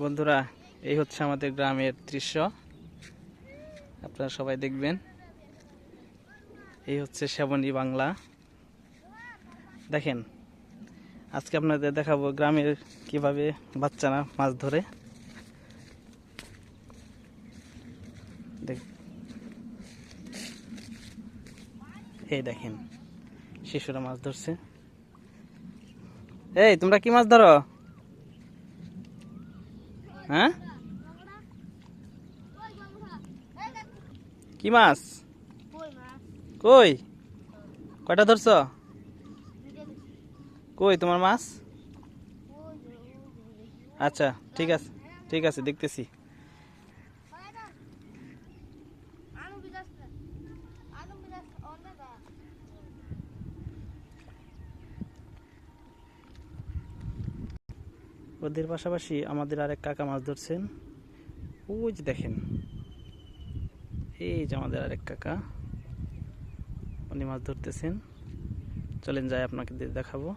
বন্ধুরা, এই হচ্ছে আমাদের গ্রামের দৃশ্য। আপনারা সবাই দেখবেন। এই হচ্ছে শ্যাবনী বাংলা। দেখেন, আজকে আপনাদের দেখাবো গ্রামের কীভাবে বাচ্চারা মাছ ধরে। এই দেখেন, শিশুরা মাছ ধরছে। এই, তোমরা কি মাছ ধরো? হ্যাঁ? কি মাছ? কই? কয়টা ধরছ? কই তোমার মাছ? আচ্ছা ঠিক আছে ঠিক আছে, দেখতেছি। ওদের পাশাপাশি আমাদের আরেক কাকা মাছ ধরছেন। ওই যে দেখেন। এই যে আমাদের আরেক কাকা। উনি মাছ ধরতেছেন। চলেন যাই আপনাকে দেখাবো।